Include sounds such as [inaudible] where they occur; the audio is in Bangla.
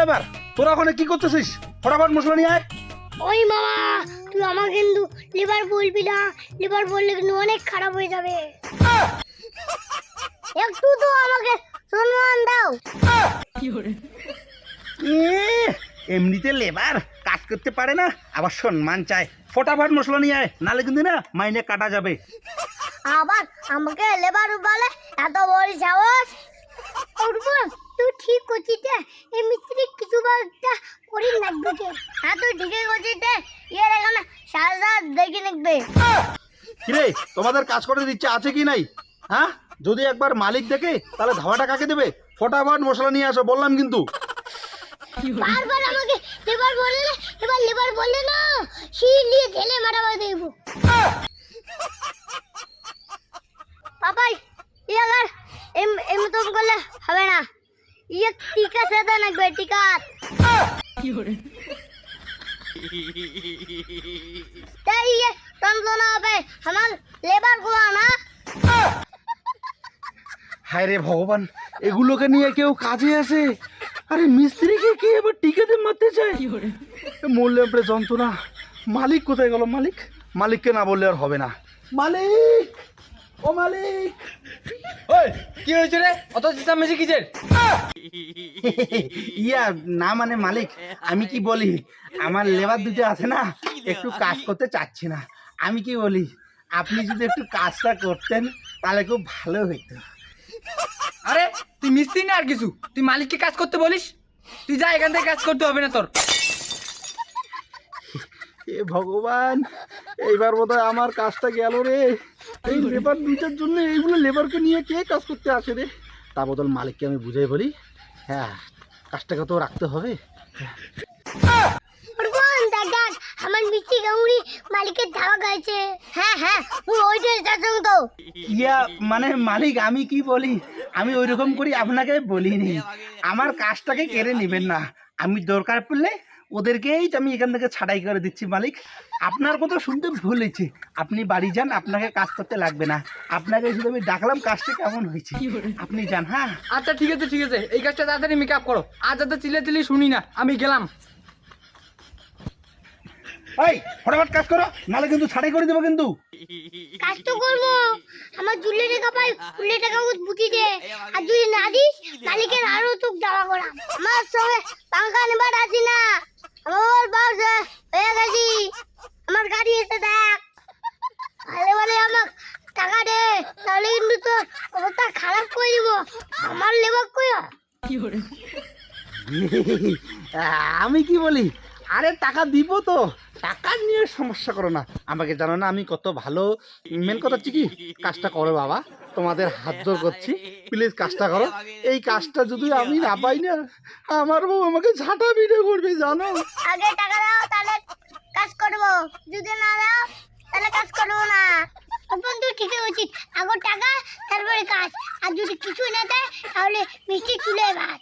লেবার তোরা ওখানে কি করতেছিস? ফটাফট মশলা নিয়ে আয়। ওই মামা তুই আমাকে কিন্তু লিভার বলবি না। লিভার বললে কিন্তু অনেক খারাপ হয়ে যাবে। [laughs] একটু তো আমাকে সম্মান দাও। এ, এমনিতে লেবার কাজ করতে পারে না আবার সম্মান চায়। ফটাফট মশলা নিয়ে আয় নালে কিন্তু না মাইনে কাটা যাবে। আবার আমাকে লেবার বলে এত বড় সাহস? তুই ঠিক করছিস রে। একটা করি লাগবে কে হ্যাঁ তুই ঠিকই করছিস রে। ইয়ের এখানে সারা দেখে নিকবে কিরে তোমাদের কাজ করতে দিচ্ছে আছে কি নাই হ্যাঁ যদি একবার মালিক দেখে তাহলে ধাওয়াটা কাকে দেবে ফটাফট মশলা নিয়ে আসো বললাম কিন্তু বারবার আমাকে লেবার বললে এবার লেবার বললে না শির নিয়ে ঢেলে মারাবার দেখব পাপাই ইয়ার এম এম তো করলে হবে না ইয়ে টিকা সেটা লাগবে টিকা তাই ইয়ে যন্ত্রণা হবে। আমার লেবারগুলো না। হায় রে ভগবান, এগুলোকে নিয়ে কেউ কাজে আসে? আরে মিস্ত্রিকে কে এবার টিকাতে মারতে চায়? মরলে পরে যন্ত্রণা। মালিক কোথায় গেল মালিক? মালিককে না বললে আর হবে না। মালিক! ও মালিক। ওই কি হয়েছে রে? অত চেঁচামেচি কিসের? [laughs] ইয়া না মানে মালিক আমি কি বলি? আমার লেবার দুটো আছে না একটু কাজ করতে চাচ্ছি না। আমি কি বলি আপনি যদি একটু কাজটা করতেন তাহলে খুব ভালো হইতো। আরে তুই মিস্ত্রি না আর কিছু? তুই মালিককে কাজ করতে বলিস? তুই যা এখান থেকে কাজ করতে হবে না তোর। এ ভগবান এইবার বোধহয় আমার কাজটা গেল রে। এই লেবার দুইটার জন্য এইগুলো লেবারকে নিয়ে কে কাজ করতে আসে রে? তা বদল মালিককে আমি বুঝাই বলি। হ্যাঁ কাজটাকে তো রাখতে হবে। আমার মিষ্টি গাউরি মালিকের ধাওয়া গাইছে। হ্যাঁ হ্যাঁ ওইটাই তো। ইয়া মানে মালিক আমি কি বলি? আমি ওই রকম করি আপনাকে বলিনি। আমার কাজটাকে কেড়ে নেবেন না। আমি দরকার পড়লে ওদেরকেই আমি এখান থেকে ছাড়াই করে দিচ্ছি মালিক। আপনার কথা শুনতে ভুল হয়েছে। আপনি বাড়ি যান আপনাকে কাজ করতে লাগবে না। আপনাকে শুধু আমি ডাকলাম কাজটা কেমন হয়েছে? আপনি যান হ্যাঁ? আচ্ছা ঠিক আছে ঠিক আছে। এই কাজটা তাড়াতাড়ি মেকআপ করো। আজ যাতে চিলে চিলি শুনি না আমি গেলাম। এই ফটাফট কাজ করো নালে কিন্তু ছাড়াই করে দেবো কিন্তু। কাজ তো করব। আমার জুলে টাকা পাই জুলে টাকা বুঝি দে। আর যদি না দিস মালিকের আরও তোক দাওয়া করা। আমার পাঙ্খা নেবার আছি না আমার বাস হয়ে গেছি আমার গাড়ি এসে দেখ ভালো ভালো আমার টাকা দে তাহলে কিন্তু অবস্থা খারাপ করে দিব? আমার লেবার কই? আমি কি বলি? আরে টাকা দিব তো। টাকা নিয়ে সমস্যা করো না। আমাকে জানো না আমি কত ভালো। মেন কথা হচ্ছে কি? কাজটা করো বাবা। তোমাদের হাত জোর করছি। প্লিজ কাজটা করো। এই কাজটা যদি আমি না পাই না আমার বউ আমাকে ঝাঁটা পিঠে করবে জানো? আগে টাকা দাও তাহলে কাজ করব। যদি না দাও তাহলে কাজ করব ঠিকই উচিত আগর টাকা, তারপরে কাজ আর যদি কিছু না দেয়, তাহলে মিষ্টি চুলে ভাত